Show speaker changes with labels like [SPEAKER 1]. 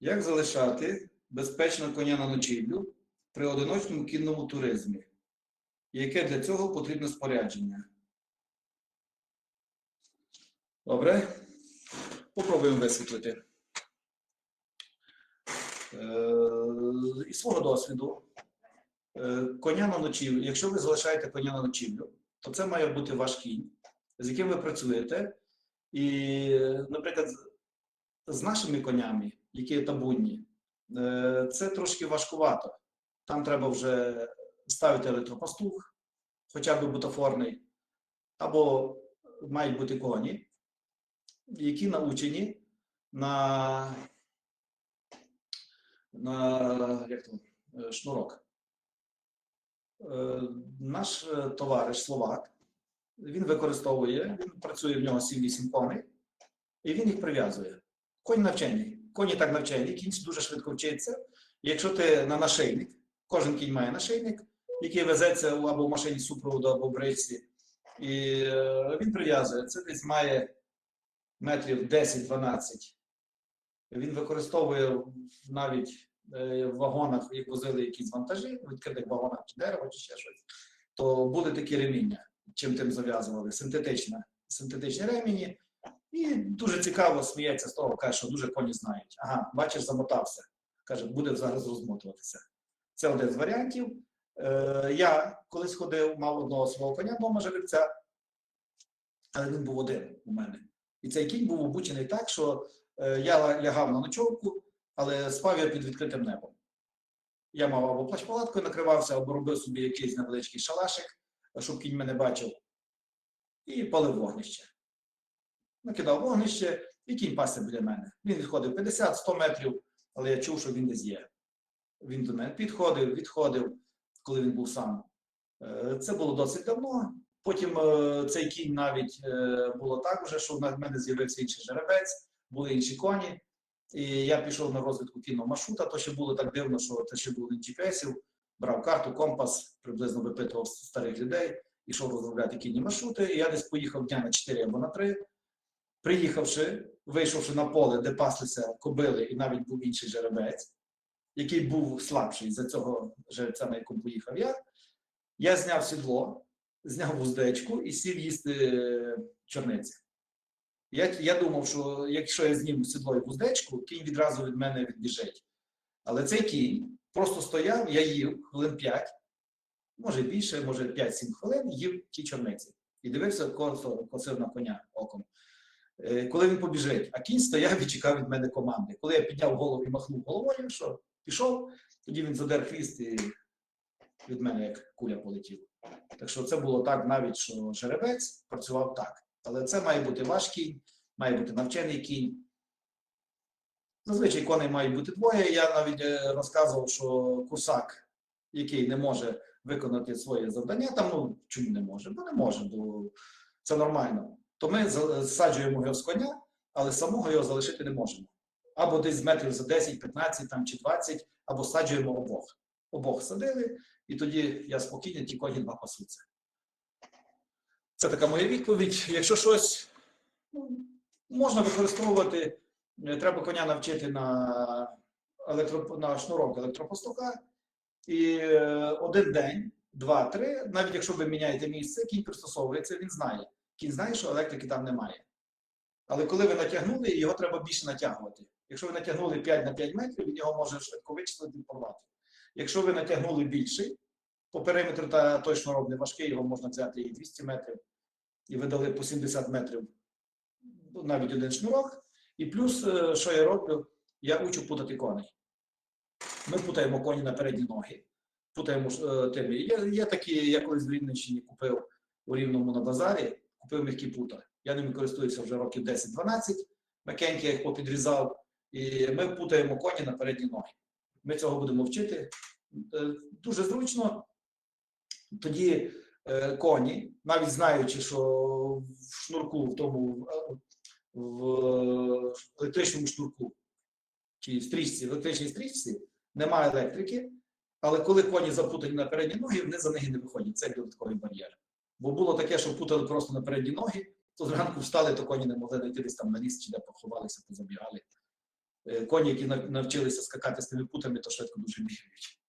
[SPEAKER 1] Як залишати безпечно коня на ночівлю при одиночному кінному туризмі? Яке для цього потрібне спорядження? Добре. Попробуємо висвітлити. Е, Із свого досвіду, е, коня на ночівлю, якщо ви залишаєте коня на ночівлю, то це має бути ваш кінь, з яким ви працюєте. І, наприклад, з- з нашими конями, які табунні, е, це трошки важкувато. Там треба вже ставити електропастух, хоча б бутафорний, або мають бути коні, які научені на, на як то, е, шнурок. Е, Наш товариш Словак, він використовує, він працює в нього 7-8 коней, і він їх прив'язує. Конь навчений. Коні так навчені, кінь дуже швидко вчиться. Якщо ти на нашийник, кожен кінь має нашийник, який везеться або в машині супроводу, або в бричці, і е, він прив'язує. Це десь має метрів 10-12. Він використовує навіть е, в вагонах, як возили якісь вантажі, в відкритих вагонах чи дерево, чи ще щось, то були такі реміння, чим тим зав'язували, синтетична, синтетичні ремені. І дуже цікаво сміється з того, каже, що дуже коні знають. Ага, бачиш, замотався. Каже, буде зараз розмотуватися. Це один з варіантів. Е, я колись ходив, мав одного свого коня вдома жеребця, але він був один у мене. І цей кінь був обучений так, що е, я лягав на ночовку, але спав я під відкритим небом. Я мав або плащ-палаткою накривався, або робив собі якийсь невеличкий шалашик, щоб кінь мене бачив, і палив вогнище. Накидав вогнище, і кінь пасся біля мене. Він відходив 50-100 метрів, але я чув, що він десь є. Він до мене підходив, відходив, коли він був сам. Е, Це було досить давно. Потім е, цей кінь навіть е, було так вже, що в мене з'явився інший жеребець, були інші коні. І я пішов на розвідку кінного маршрута, то ще було так дивно, що це ще було не GPS-ів, брав карту, компас, приблизно випитував старих людей, ішов розробляти кінні маршрути. І я десь поїхав дня на 4 або на 3. Приїхавши, вийшовши на поле, де паслися кобили, і навіть був інший жеребець, який був слабший за цього жеребця, на якому поїхав я, я зняв сідло, зняв вуздечку і сів їсти е, чорниці. Я, я думав, що якщо я зніму сідло і вуздечку, кінь відразу від мене відбіжить. Але цей кінь просто стояв, я їв хвилин 5, може більше, може 5-7 хвилин, їв ті чорниці. І дивився, косив на коня оком. Е, Коли він побіжить, а кінь стояв і чекав від мене команди. Коли я підняв голову і махнув головою, що пішов, тоді він задер хвіст і від мене як куля полетів. Так що це було так навіть, що жеребець працював так. Але це має бути ваш кінь, має бути навчений кінь. Зазвичай коней мають бути двоє. Я навіть е, розказував, що курсак, який не може виконати своє завдання, там ну чому не може? Бо не може, бо це нормально. То ми зсаджуємо його з коня, але самого його залишити не можемо. Або десь метрів за 10, 15 там, чи 20, або саджуємо обох. Обох садили, і тоді я спокійний, ті коні два пасуться. Це така моя відповідь. Якщо щось ну, можна використовувати, е, треба коня навчити на, електро, на шнурок електропостука. І е, один день, два-три, навіть якщо ви міняєте місце, кінь пристосовується, він знає. Кінь знає, що електрики там немає. Але коли ви натягнули, його треба більше натягувати. Якщо ви натягнули 5 на 5 метрів, він його може швидко вичислити і порвати. Якщо ви натягнули більший, по периметру та шнурок не важкий, його можна взяти і 200 метрів, і ви дали по 70 метрів ну, навіть один шнурок. І плюс, е, що я роблю, я учу путати коней. Ми путаємо коні на передні ноги, путаємо е, тими. Є, є такі, я колись в Рівненщині купив у Рівному на базарі, купив м'які пута. Я ними користуюся вже років 10-12, м'якенькі я їх попідрізав, і ми путаємо коні на передні ноги. Ми цього будемо вчити. Е, Дуже зручно. Тоді е, коні, навіть знаючи, що в шнурку, в тому е, в електричному шнурку чи в стрічці, в електричній стрічці немає електрики, але коли коні запутані на передні ноги, вони за ноги не виходять. Це додатковий бар'єр. Бо було таке, що путали просто на передні ноги, то зранку встали, то коні не могли дойти десь там на ліс чи де поховалися, позабігали. Е, Коні, які навчилися скакати з тими путами, то швидко дуже бігають.